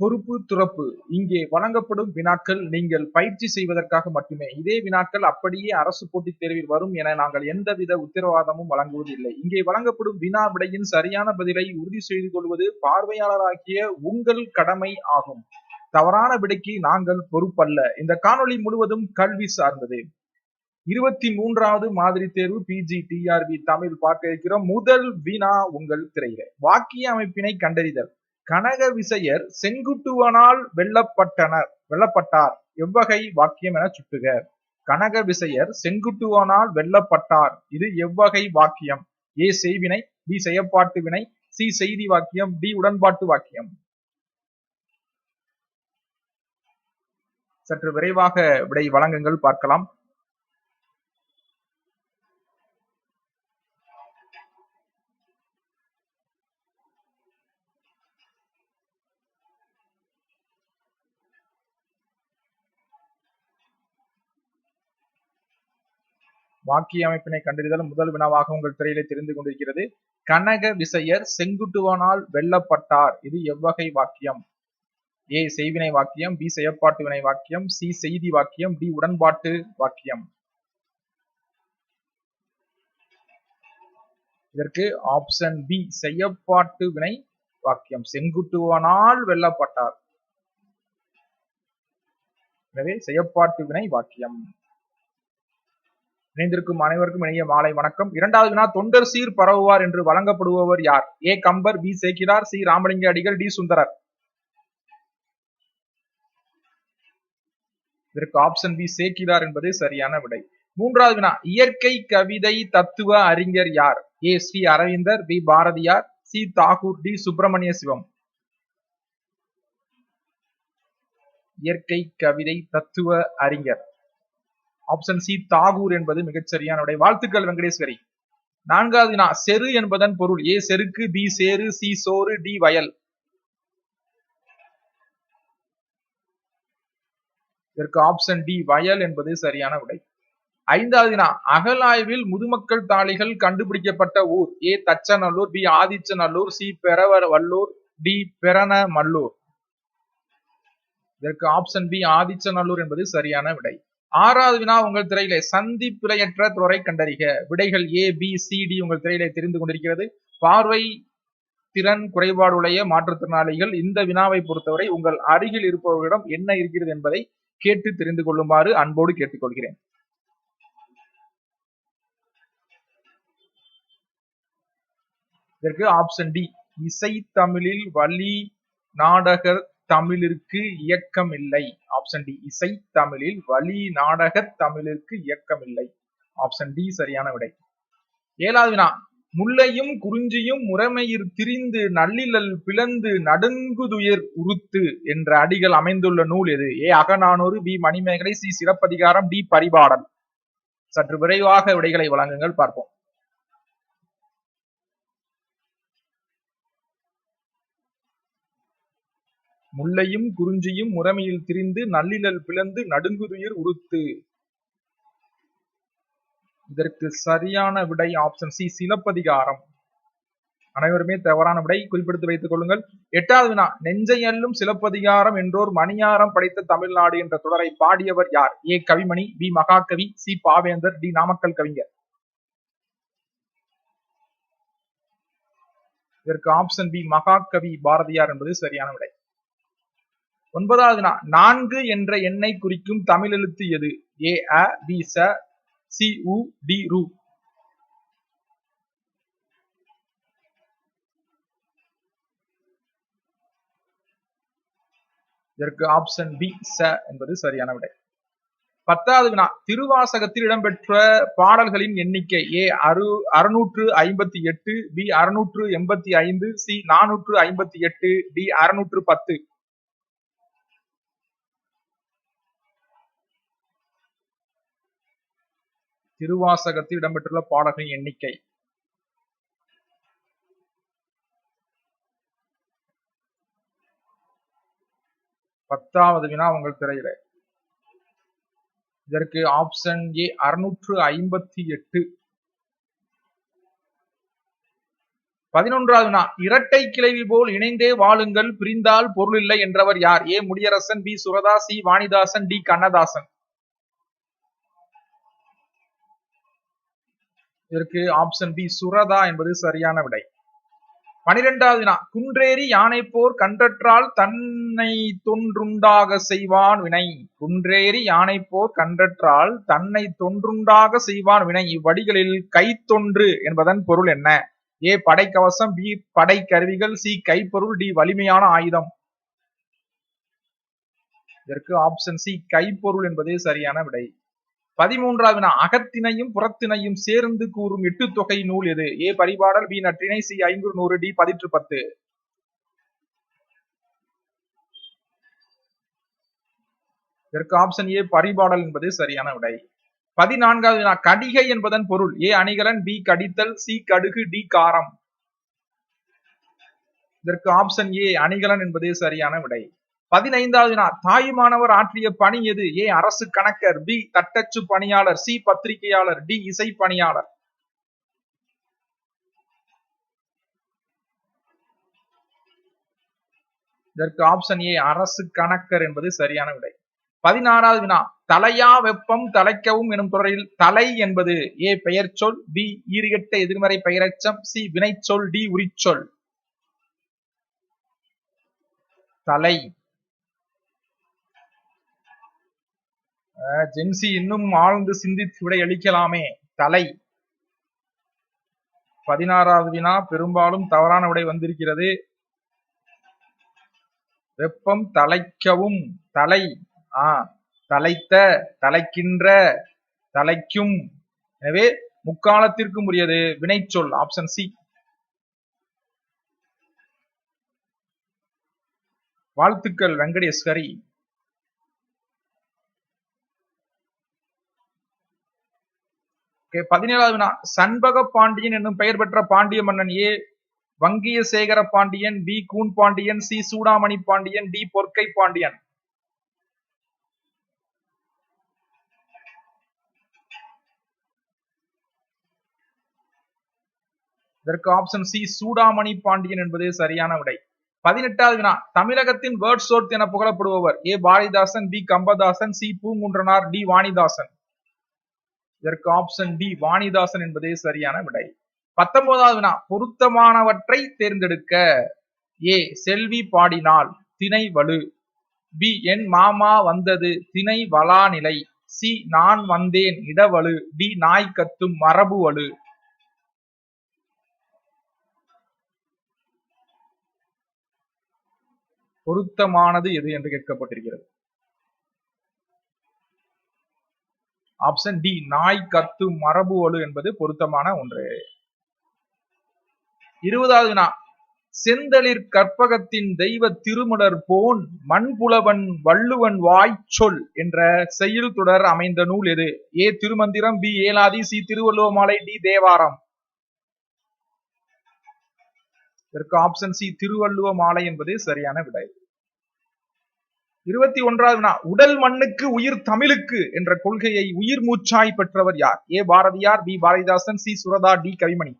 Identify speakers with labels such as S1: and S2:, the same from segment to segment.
S1: பொறுப்பு துறப்பு. இங்கே வழங்கப்படும் வினாக்கள் நீங்கள் பயிற்சி செய்வதற்காக மட்டுமே. இதே வினாக்கள் அப்படியே அரசு போட்டித் தேர்வில் வரும் என நாங்கள் எந்தவித உத்தரவாதமும் வழங்குவதில்லை இங்கே வழங்கப்படும் வினா விடையின் சரியான பதிலை உறுதி செய்து கொள்வது பார்வையாளராகிய உங்கள் கடமை ஆகும். தவறான விடைக்கு நாங்கள் பொறுப்பல்ல. இந்த காணொளி முழுவதும் கல்வி சார்ந்தது. இருபத்தி மூன்றாவது மாதிரி தேர்வு பிஜி டிஆர்பி தமிழ் பார்க்க இருக்கிறோம். முதல் வினா உங்கள் திரையில. வாக்கிய அமைப்பினை கண்டறிதல். கனக விசையர் செங்குட்டுவனால் வெல்லப்பட்டனர். வெல்லப்பட்டார். எவ்வகை வாக்கியம் என சுட்டுக. கனக விசையர் செங்குட்டுவனால் வெல்லப்பட்டார். இது எவ்வகை வாக்கியம். ஏ செய்வினை பி செயற்பாட்டு வினை சி செய்தி வாக்கியம் டி உடன்பாட்டு வாக்கியம். சற்று விரைவாக விடை வழங்குங்கள் பார்க்கலாம். வாக்கிய அமைப்பினை கண்டறிதல் முதல் வினாவாக உங்கள் திரையிலே தெரிந்து கொண்டிருக்கிறது. கனக விசையர் செங்குட்டுவனால் வெல்லப்பட்டார். இது எவ்வகை வாக்கியம்? ஏ செய்வினை வாக்கியம் பி செயற்பாட்டு வினை வாக்கியம் சி செய்தி வாக்கியம் டி உடன்பாட்டு வாக்கியம். இதற்கு ஆப்ஷன் பி செய்யப்பாட்டு வினை வாக்கியம். செங்குட்டுவனால் வெல்லப்பட்டார். எனவே செயற்பாட்டு வினை வாக்கியம். இணைந்திருக்கும் அனைவருக்கும் இணைய மாலை வணக்கம். இரண்டாவது வினா தொண்டர் சீர் பரவுவார் என்று வழங்கப்படுபவர் யார்? A. Kambar B. Sekkizhar C. Ramalinga Adigal D. Sundarar. இதற்கு ஆப்ஷன் பி சேக்கிரார் என்பது சரியான விடை. மூன்றாவது வினா இயற்கை கவிதை தத்துவ அறிஞர் யார்? A. Sri Aravindar B. Bharathiyar C. Tagore D. Subramaniya Sivam. இயற்கை கவிதை தத்துவ அறிஞர். ஆப்ஷன் சி தாகூர் என்பது மிகச்சரியான விடை வாழ்த்துக்கள் வெங்கடேஸ்வரி. நான்காவது வினா செரு என்பதன் பொருள். ஏ செருக்கு பி சேரு சி சோறு டி வயல். இதற்கு ஆப்ஷன் டி வயல் என்பது சரியான விடை ஐந்தாவது வினா அகலாய்வில் முதுமக்கள் தாளிகள் கண்டுபிடிக்கப்பட்ட ஊர். A Thachanallur B Adichanallur C பெறவர் Vallur D Peranamallur இதற்கு ஆப்ஷன் பி ஆதிச்சநல்லூர் என்பது சரியான விடை ஆறாவது வினா உங்கள் திரையிலே சந்தி பிழையற்ற கண்டறிக. விடைகள் ஏ பி சி டி உங்கள் திரையிலே தெரிந்து கொண்டிருக்கிறது. பார்வை திறன் குறைபாடுடைய மாற்றுத்திறனாளிகள் இந்த வினாவை பொறுத்தவரை உங்கள் அருகில் இருப்பவர்களிடம் என்ன இருக்கிறது என்பதை கேட்டு தெரிந்து கொள்ளுமாறு அன்போடு கேட்டுக்கொள்கிறேன். இதற்கு ஆப்ஷன் டி இசை தமிழில் வழி நாடக தமிழிற்கு இயக்கம் இல்லை ஆப்ஷன் டி இசை தமிழில் வழி நாடக தமிழிற்கு இயக்கம் இல்லை ஆப்ஷன் டி சரியான விடை. ஏழாவது வினா முல்லையும் குறிஞ்சியும் முறைமையிற் திரிந்து நள்ளிலல் பிளந்து நடுங்குதுயிர் உருத்து என்ற அடிகள் அமைந்துள்ள நூல் எது? A Akananuru B Manimekalai C Silappathikaram D Paripadal. சற்று விரைவாக விடைகளை வழங்குங்கள் பார்ப்போம். முல்லையும் குறிஞ்சியும் முறைமையில் திரிந்து நல்லிழல் பிளந்து நடுங்குதுயிர் உருத்து இதற்கு சரியான விடை ஆப்ஷன் சி சிலப்பதிகாரம். அனைவருமே தவறான விடை குறிப்பிடுத்து வைத்துக் கொள்ளுங்கள். எட்டாவது வினா நெஞ்சையல்லும் சிலப்பதிகாரம் என்றோர் மணியாரம் படைத்த தமிழ்நாடு என்ற தொடரை பாடியவர் யார்? A Kavimani B Mahakavi C Pavendhar D Namakkal Kavignar. இதற்கு ஆப்ஷன் பி மகாகவி பாரதியார் என்பது சரியான விடை. ஒன்பதாவது நான்கு என்ற எண்ணை குறிக்கும் தமிழ் எழுத்து எது? ஏ அ பி ச சி உ டி ரு. இதற்கு ஆப்ஷன் பி ச என்பது சரியான விடை. பத்தாவது வினா திருவாசகத்தில் இடம்பெற்ற பாடல்களின் எண்ணிக்கை ஏ அறு அறுநூற்று ஐம்பத்தி எட்டு பி அறுநூற்று எண்பத்தி ஐந்து சி நானூற்று ஐம்பத்தி எட்டு டி அறுநூற்று பத்து. திருவாசகத்தில் இடம்பெற்றுள்ள பாடல்களின் எண்ணிக்கை. பத்தாவது வினா உங்கள் திரையில. இதற்கு ஆப்ஷன் ஏ அறுநூற்று ஐம்பத்தி எட்டு. பதினொன்றாவது வினா இரட்டை கிளைவி போல் இணைந்தே வாழுங்கள் பிரிந்தால் பொருள் இல்லை என்றவர் யார்? A. Mudiyarasan B. Suratha C Vanidasan D. Kannadasan. இதற்கு ஆப்ஷன் பி சுரதா என்பது சரியான விடை. பனிரெண்டாவது வினா குன்றேறி யானை போர் கன்றற்றால் தன்னை தொன்றுண்டாக செய்வான் வினை. குன்றேறி யானை போர் கன்றற்றால் தன்னை தொன்றுண்டாக செய்வான் வினை. இவ்வடிகளில் கைத்தொன்று என்பதன் பொருள் என்ன? ஏ படைக்கவசம் பி படை கருவிகள் சி கைப்பொருள் டி வலிமையான ஆயுதம். இதற்கு ஆப்ஷன் சி கைப்பொருள் என்பதே சரியான விடை. பதிமூன்றாவது வினா அகத்தினையும் புறத்தினையும் சேர்ந்து கூறும் எட்டு தொகை நூல் எது? A Paripadal B Natrinai C ஐநூறு நூறு டி பதிற்று பத்து. இதற்கு ஆப்ஷன் ஏ பரிபாடல் என்பது சரியான விடை. பதினான்காவது வினா கடிகை என்பதன் பொருள். ஏ அணிகலன் பி கடித்தல் சி கடுகு டி காரம். இதற்கு ஆப்ஷன் ஏ அணிகலன் என்பதே சரியான விடை. பதினைந்தாவது வினா தாயுமானவர் ஆற்றிய பணி எது? ஏ அரசு கணக்கர் பி தட்டச்சு பணியாளர் சி பத்திரிகையாளர் டி இசை பணியாளர். இதற்கு ஆப்ஷன் ஏ அரசு கணக்கர் என்பது சரியான விடை. பதினாறாவது வினா தலையா வெப்பம் தலைக்கவும் எனும் தொடரில் தலை என்பது ஏ பெயர் சொல் பி ஈறுகெட்ட எதிர்மறை பெயரச்சம் சி வினைச்சொல் டி உரிச்சொல். தலை. ஜென்சி இன்னும் ஆழ்ந்து சிந்தித்து விடை அளிக்கலாமே. தலை. பதினாறாவது வினா பெரும்பாலும் தவறான விடை வந்திருக்கிறது. வெப்பம் தலைக்கவும். தலை. ஆ தலைத்த தலைக்கின்ற தலைக்கும். எனவே முக்காலத்திற்கும் உரியது. வினைச்சொல் ஆப்ஷன் சி வாழ்த்துக்கள் வெங்கடேஸ்வரி. பதினேழாவது வினா. சண்பக பாண்டியன் என்னும் பெயர் பெற்ற பாண்டிய மன்னன் A. Vangiya Sekara Pandiyan B. Koon Pandiyan C. Soodamani Pandiyan D. Porkai Pandiyan. இதற்கு ஆப்ஷன் சி சூடாமணி பாண்டியன் என்பது சரியான விடை. பதினெட்டாவது வினா. தமிழகத்தின் வேர்ட் சோர்த் என புகழப்படுபவர் A. Bharathidasan B. Kambadasan C. Poongundranar D. Vanidasan. இதற்கு ஆப்ஷன் டி வாணிதாசன் என்பதே சரியான விடை. பத்தொன்பதாவது வினா பொருத்தமானவற்றை தேர்ந்தெடுக்க. ஏ செல்வி பாடினால் திணை வலு. பி என் மாமா வந்தது திணை வளாநிலை சி நான் வந்தேன் இடவலு. டி நாய் கத்தும் மரபு வலு. பொருத்தமானது எது என்று கேட்கப்பட்டிருக்கிறது. ஆப்ஷன் டி நாய் கத்து மரபு வலு என்பது பொருத்தமான ஒன்று. இருபதாவது வினா செந்தளிர் கற்பகத்தின் தெய்வ திருமலர் போன் மண்புலவன் வள்ளுவன் வாய்ச்சொல் என்ற செயல் தொடர் அமைந்த நூல் எது? A Thirumanthiram B Elathi C Thiruvalluvamalai D Thevaram. இதற்கு ஆப்ஷன் சி திருவள்ளுவ மாலை என்பது சரியான விடை. இருபத்தி ஒன்றாவது வினா உடல் மண்ணுக்கு உயிர் தமிழுக்கு என்ற கொள்கையை உயிர் மூச்சாய் பெற்றவர் யார்? A Bharathiyar B Bharathidasan C Suratha D Kavimani.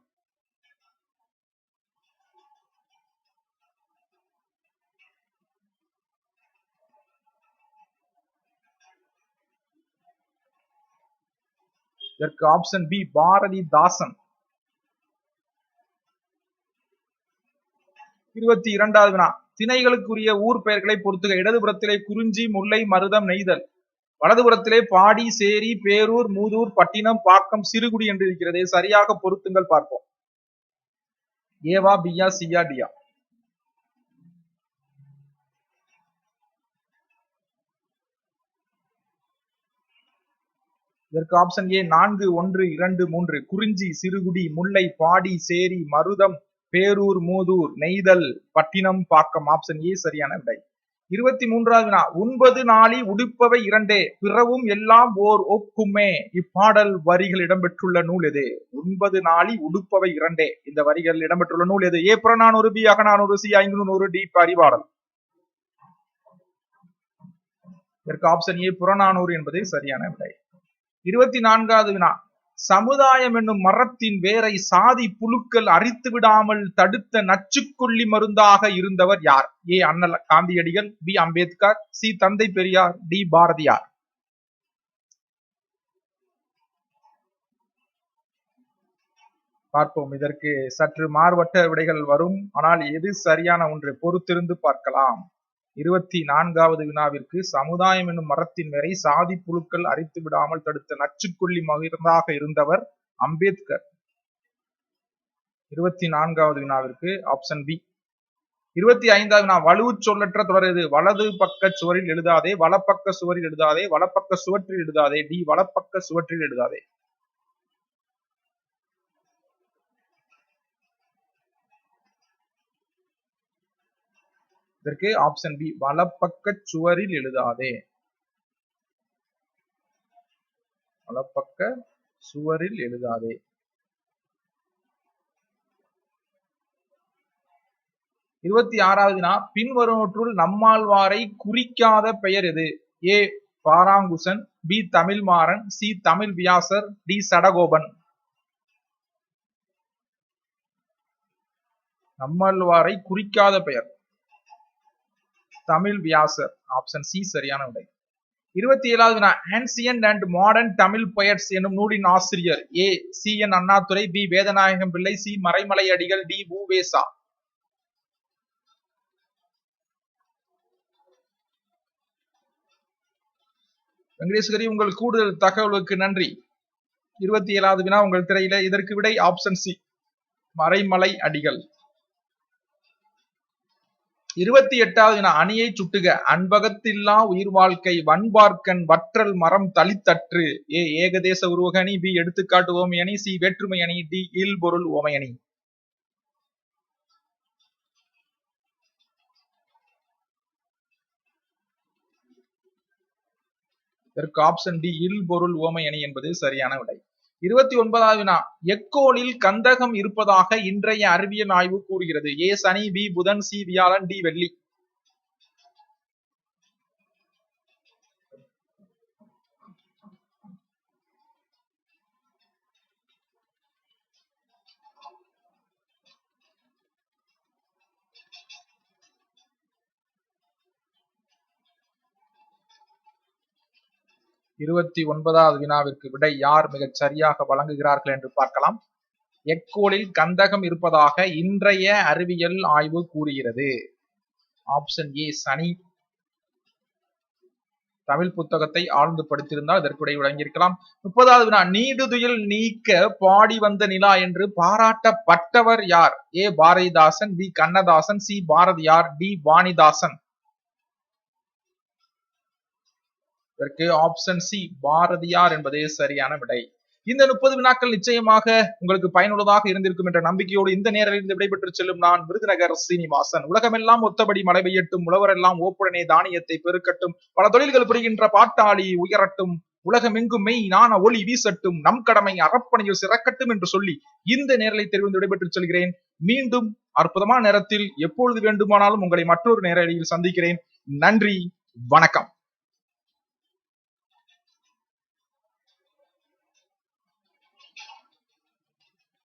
S1: இதற்கு ஆப்ஷன் பி பாரதிதாசன். இருபத்தி இரண்டாவது வினா திணைகளுக்குரிய ஊர் பெயர்களை பொறுத்துக. இடதுபுறத்திலே குறிஞ்சி முல்லை மருதம் நெய்தல். வலதுபுறத்திலே பாடி சேரி பேரூர் மூதூர் பட்டினம் பாக்கம் சிறுகுடி என்று இருக்கிறது. சரியாக பொருத்துங்கள் பார்ப்போம். ஏவா பியா சியா டியா. இதற்கு ஆப்ஷன் ஏ நான்கு ஒன்று இரண்டு மூன்று. குறிஞ்சி சிறுகுடி முல்லை பாடி சேரி மருதம் பேரூர் மூதூர் நெய்தல் பட்டினம் பாக்கம் ஆப்ஷன் ஏ சரியான விடை. இருபத்தி மூன்றாவது வினா ஒன்பது நாளி உடுப்பவை இரண்டே பிறவும் எல்லாம் ஓர் ஒக்குமே இப்பாடல் வரிகள் இடம்பெற்றுள்ள நூல் எது? ஒன்பது நாளி உடுப்பவை இரண்டே இந்த வரிகள் இடம்பெற்றுள்ள நூல் எது? A Purananuru B Akananuru C ஐநூறு டி பரிபாடல் இதற்கு ஆப்ஷன் ஏ புறநானூறு என்பது சரியான விடை. இருபத்தி நான்காவது வினா சமுதாயம் என்னும் மரத்தின் வேரை சாதி புழுக்கள் அரித்து விடாமல் தடுத்த நச்சுக்கொல்லி மருந்தாக இருந்தவர் யார்? ஏ. அண்ணல் காந்தியடிகள் பி. அம்பேத்கர் சி. தந்தை பெரியார் டி. பாரதியார். பார்ப்போம். இதற்கு சற்று மாறுபட்ட விடைகள் வரும். ஆனால் எது சரியான ஒன்று பொறுத்திருந்து பார்க்கலாம். இருபத்தி நான்காவது வினாவிற்கு சமுதாயம் என்னும் மரத்தின் வரை சாதி புழுக்கள் அரித்து விடாமல் தடுத்த நச்சுக்கொல்லி மகிழ்ந்தாக இருந்தவர் அம்பேத்கர். இருபத்தி நான்காவது வினாவிற்கு ஆப்ஷன் பி இருபத்தி ஐந்தாவது வினா வலுவு சொல்லற்ற தொடர் எது? வலது பக்க சுவரில் எழுதாதே வலப்பக்க சுவரில் எழுதாதே வலப்பக்க சுவற்றில் எழுதாதே டி வலப்பக்க சுவற்றில் எழுதாதே. இதற்கு ஆப்ஷன் பி வலப்பக்க சுவரில் எழுதாதே. வலப்பக்க சுவரில் எழுதாதே. இருபத்தி ஆறாவது வினா பின்வருவற்றுள் நம்மாழ்வாரை குறிக்காத பெயர் எது? A Parankusan B Tamilmaran C Tamil Vyasar D Sadagopan. நம்மாழ்வாரை குறிக்காத பெயர். தமிழ் வியாசர் ஆப்ஷன் சி சரியான விடை. இருபத்தி ஏழாவது வினா ancient and modern Tamil poets என்னும் நூலின் ஆசிரியர் A C N Annadurai B Vedanayagam Pillai C Maraimalai அடிகள் டி பூவேசா வெங்கடேஸ்வரி உங்கள் கூடுதல் தகவலுக்கு நன்றி. இருபத்தி ஏழாவது வினா உங்கள் திரையில இதற்கு விடை ஆப்ஷன் சி மறைமலை அடிகள். இருபத்தி எட்டாவது என அணியை சுட்டுக. அன்பகத்தில்லா உயிர் வாழ்க்கை வன்பார்க்கன் வற்றல் மரம் தளித்தற்று. ஏ ஏகதேச உருவகணி பி எடுத்துக்காட்டு ஓமையணி சி வேற்றுமை அணி டி இல் பொருள் ஓமையணி இதற்கு ஆப்ஷன் டி இல் பொருள் ஓமை அணி என்பது சரியான விடை. இருபத்தி ஒன்பதாவது வினா. எக்கோனில் கந்தகம் இருப்பதாக இன்றைய அறிவியல் ஆய்வு கூறுகிறது. ஏ சனி பி புதன் சி வியாழன் டி வெள்ளி. இருபத்தி ஒன்பதாவது வினாவிற்கு விடை யார் மிகச் சரியாக வழங்குகிறார்கள் என்று பார்க்கலாம். எக்கோலில் கந்தகம் இருப்பதாக இன்றைய அறிவியல் ஆய்வு கூறுகிறது. ஆப்ஷன் ஏ சனி. தமிழ் புத்தகத்தை ஆழ்ந்து படித்திருந்தால் இதற்குடைய விடை வழங்கியிருக்கலாம். முப்பதாவது வினா நீடுதுயில் நீக்க பாடி வந்த நிலா என்று பாராட்டப்பட்டவர் யார்? A Bharathidasan B Kannadasan C Bharathiyar D Vanidasan. இதற்கு ஆப்ஷன் சி பாரதியார் என்பதே சரியான விடை. இந்த முப்பது வினாக்கள் நிச்சயமாக உங்களுக்கு பயனுள்ளதாக இருந்திருக்கும் என்ற நம்பிக்கையோடு இந்த நேரில் விடைபெற்று செல்லும் நான் விருதுநகர் சீனிவாசன். உலகமெல்லாம் ஒத்தபடி மழை பெய்யட்டும் உழவரெல்லாம் ஓப்புடனே தானியத்தை பெருக்கட்டும் பல தொழில்கள் புரிகின்ற பாட்டாளி உயரட்டும் உலகமெங்கும் மெய் ஞான ஒளி வீசட்டும் நம் கடமை அறப்பணியில் சிறக்கட்டும் என்று சொல்லி இந்த நேரலை தெரிவித்து விடைபெற்று செல்கிறேன். மீண்டும் அற்புதமான நேரத்தில் எப்பொழுது வேண்டுமானாலும் உங்களை மற்றொரு நேரடியில் சந்திக்கிறேன். நன்றி வணக்கம்.